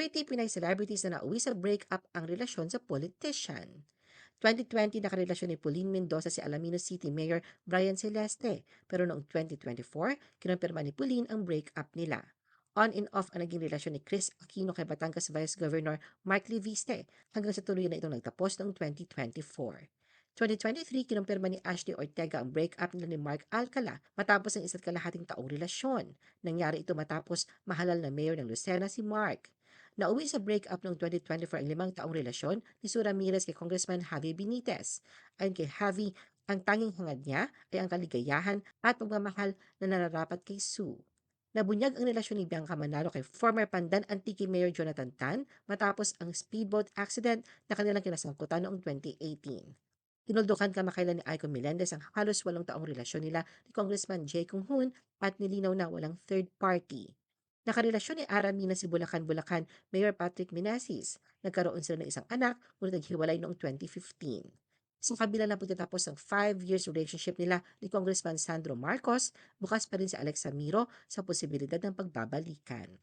Pretty Pinay celebrities na nauwi sa breakup ang relasyon sa politician. 2020 nakarelasyon ni Pauline Mendoza si Alaminos City Mayor Brian Celeste pero noong 2024 kinumpirma ni Pauline ang breakup nila. On and off ang naging relasyon ni Chris Aquino kay Batangas Vice Governor Mark Leviste hanggang sa tuloy na itong nagtapos noong 2024. 2023, kinumpirma ni Ashley Ortega ang breakup nila ni Mark Alcala matapos ang isa't kalahating taong relasyon. Nangyari ito matapos mahalal na mayor ng Lucena si Mark. Nauwi sa breakup noong 2024 ang limang taong relasyon ni Sue Ramirez kay Congressman Javi Benitez. Ayon kay Javi, ang tanging hangad niya ay ang kaligayahan at pagmamahal na nararapat kay Sue. Nabunyag ang relasyon ni Bianca Manalo kay former Pandan Antique Mayor Jonathan Tan matapos ang speedboat accident na kanilang kinasangkutan noong 2018. Tinuldukan kamakailan ni Aiko Melendez ang halos walong taong relasyon nila ni Congressman Jay Kung Hoon at nilinaw na walang third party. Nakarelasyon ni Arami na si Bulacan-Bulacan Mayor Patrick Minasis. Nagkaroon sila ng isang anak ngunit naghiwalay noong 2015. Sa kabila na pagtatapos ng 5 years relationship nila ni Congressman Sandro Marcos, bukas pa rin si Alexa Miro sa posibilidad ng pagbabalikan.